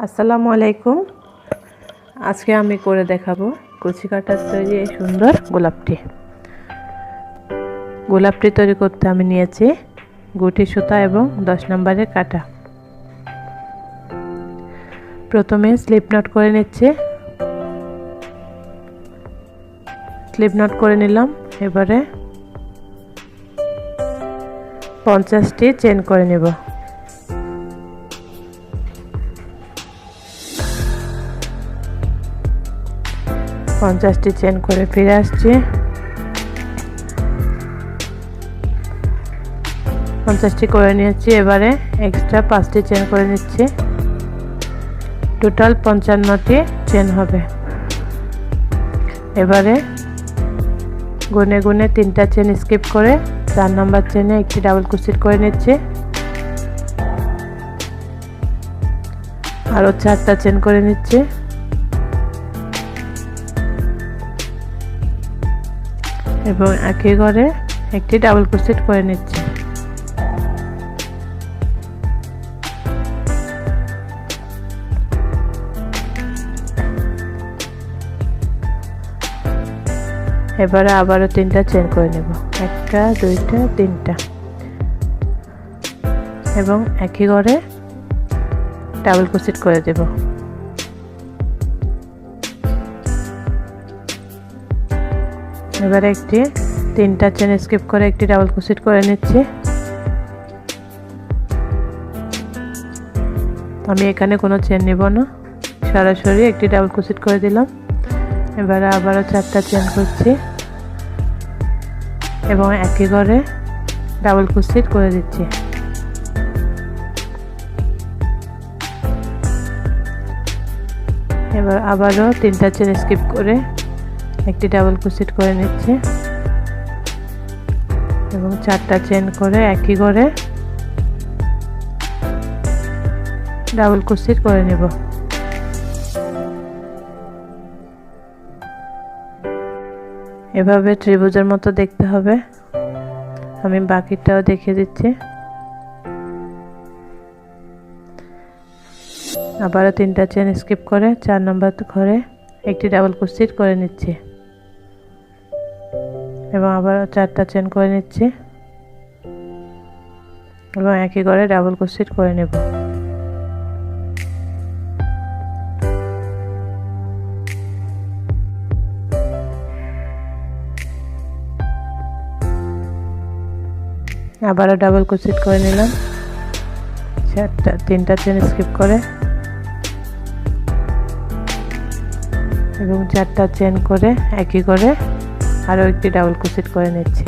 আসসালামু আলাইকুম। আজকে আমি করে দেখাবো কুচি কাটার তৈরি এই সুন্দর গোলাপটি। গোলাপটি তৈরি করতে আমি নিয়েছি গুটি সুতা এবং দশ নম্বরের কাটা। প্রথমে স্লিপ নট করে নিচ্ছি। স্লিপ নট করে নিলাম, এবারে পঞ্চাশটি চেন করে নেব। পঞ্চাশটি চেন করে ফিরে আসছি। পঞ্চাশটি করে নিয়েছি, এবারে এক্সট্রা পাঁচটি চেন করে নিচ্ছি। টোটাল পঞ্চান্নটি চেন হবে। এবারে গুনে গুনে তিনটা চেন স্কিপ করে চার নম্বর চেনে একটি ডাবল কুচিট করে নিচ্ছি। আরও চারটা চেন করে নিচ্ছি। এবং একই ঘরে একটি ডাবল ক্রোশেট করে নিচ্ছি। এবারে আবারও তিনটা চেন করে নেব। একটা, দুইটা, তিনটা। এবং একই ঘরে ডাবল ক্রোশেট করে দেব। এবারে একটি, তিনটা চেন স্কিপ করে একটি ডাবল ক্রোশেট করে নিচ্ছি। আমি এখানে কোনো চেন নেব না। সরাসরি একটি ডাবল ক্রোশেট করে দিলাম। এবারে আবারও চারটা চেন করছি। এবং একই ঘরে ডাবল ক্রোশেট করে দিচ্ছি। এবার আবারও তিনটা চেন স্কিপ করে একটি ডাবল ক্রোশেট করে নিচ্ছি। এবং চারটা চেন করে একই করে ডাবল ক্রোশেট করে নেব। এভাবে ত্রিভুজের মতো দেখতে হবে। আমি বাকিটাও দেখিয়ে দিচ্ছি। আবারও তিনটা চেন স্কিপ করে, চার নম্বর ঘরে একটি ডাবল ক্রোশেট করে নিচ্ছি। এবং আবার চারটা চেন করে নিচ্ছি। এবং একই করে ডাবল ক্রোশেট করে নেব। আবারও ডাবল ক্রোশেট করে নিলাম। চারটা, তিনটা চেন স্কিপ করে। এবং চারটা চেন করে একই করে আরও একটি ডাবল ক্রোশেট করে নিচ্ছি।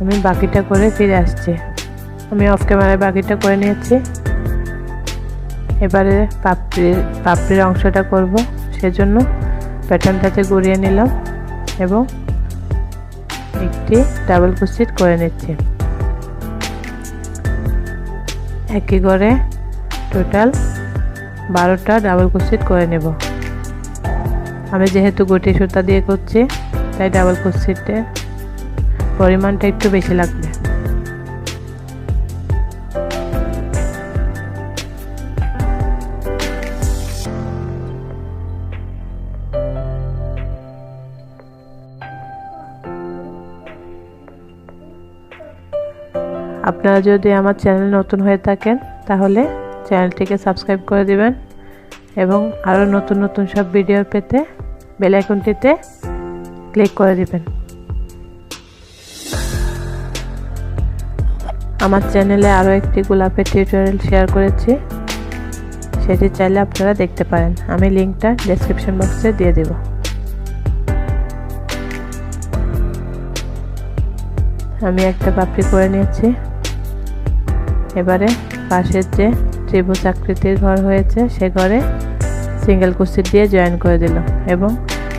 আমি বাকিটা করে ফিরে আসছি। আমি অফ ক্যামেরায় বাকিটা করে নিয়েছি। এবারে পাপড়ির পাপড়ির অংশটা করব। সেজন্য প্যাটার্নটাতে গড়িয়ে নিলাম এবং একটি ডাবল ক্রোশেট করে নিচ্ছি। একই করে টোটাল বারোটা ডাবল ক্রোশেট করে নেব। আমি যেহেতু গুটি সুতা দিয়ে করছি, তাই ডাবল ক্রোশেটের পরিমাণটা একটু বেশি লাগবে। আপনারা যদি আমার চ্যানেল নতুন হয়ে থাকেন, তাহলে চ্যানেলটিকে সাবস্ক্রাইব করে দিবেন। এবং আরও নতুন নতুন সব ভিডিও পেতে বেল আইকনটিতে ক্লিক করে দিবেন। আমার চ্যানেলে আরও একটি গোলাপের টিউটোরিয়াল শেয়ার করেছি। সেটি চাইলে আপনারা দেখতে পারেন। আমি লিঙ্কটা ডেসক্রিপশন বক্সে দিয়ে দেব। আমি একটা পাপড়ি করে নিয়েছি। এবারে পাশের যে ত্রিভুজ আকৃতির ঘর হয়েছে, সে ঘরে সিঙ্গেল কুস্তি দিয়ে জয়েন করে দিল এবং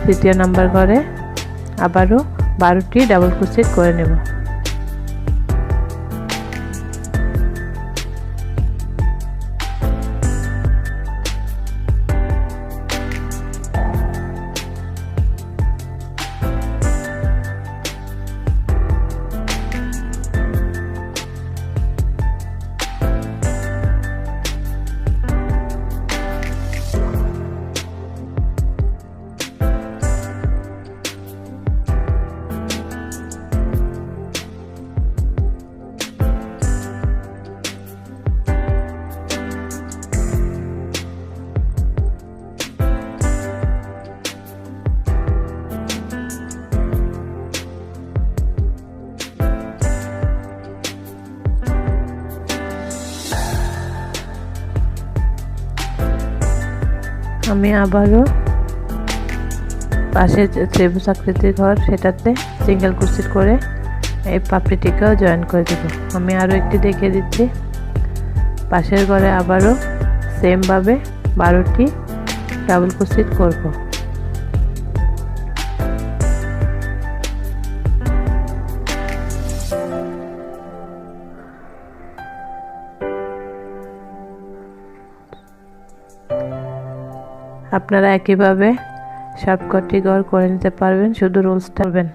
তৃতীয় নাম্বার ঘরে আবারও বারোটি ডাবল কুস্তি করে নেব। আমি আবারও পাশে ত্রিভুজ আকৃতির ঘর, সেটাতে সিঙ্গেল কুর্সি করে এই পাপড়িটিকেও জয়েন করে দেব। আমি আরও একটি দেখিয়ে দিচ্ছি। পাশের ঘরে আবারও সেমভাবে বারোটি ডাবল কুর্সিট করব। আপনারা একইভাবে সবকটি গড় করে নিতে পারবেন শুধু রোলস করবেন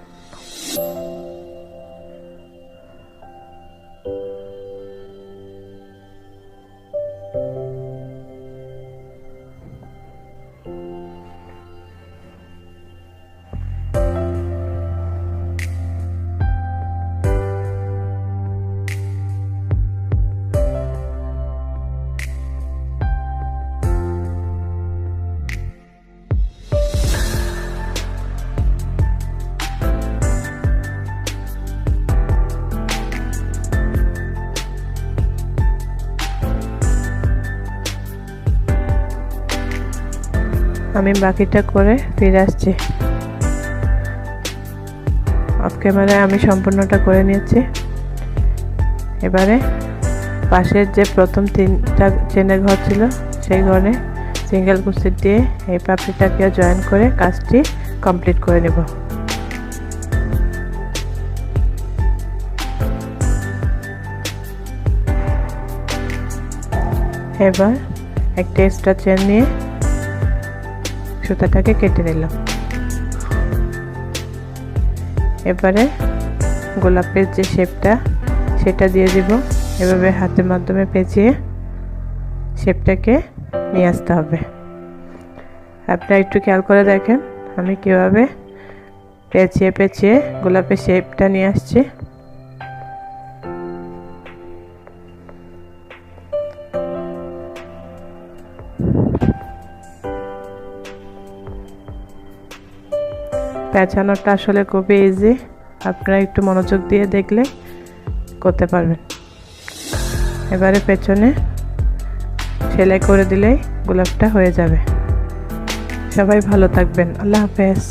আমি বাকিটা করে ফিরে আসছি। অফ ক্যামেরায় আমি সম্পূর্ণটা করে নিয়েছি। এবারে পাশের যে প্রথম তিনটা চেনের ঘর ছিল, সেই ঘরে সিঙ্গেল কুস্তি দিয়ে এই পাপড়িটাকে জয়েন করে কাজটি কমপ্লিট করে নেব। এবার একটা এক্সট্রা চেন নিয়ে সুতাটাকে কেটে নিলাম। এবারে গোলাপের যে শেপটা, সেটা দিয়ে দিব। এভাবে হাতের মাধ্যমে পেঁচিয়ে শেপটাকে নিয়ে আসতে হবে। আপনারা একটু খেয়াল করে দেখেন, আমি কীভাবে পেঁচিয়ে পেঁচিয়ে গোলাপের শেপটা নিয়ে আসছি। পেঁচানোটা আসলে খুবই ইজি আপনারা একটু মনোযোগ দিয়ে দেখলে করতে পারবেন। এবারে পেছনে সেলাই করে দিলেই গোলাপটা হয়ে যাবে। সবাই ভালো থাকবেন। আল্লাহ হাফেজ।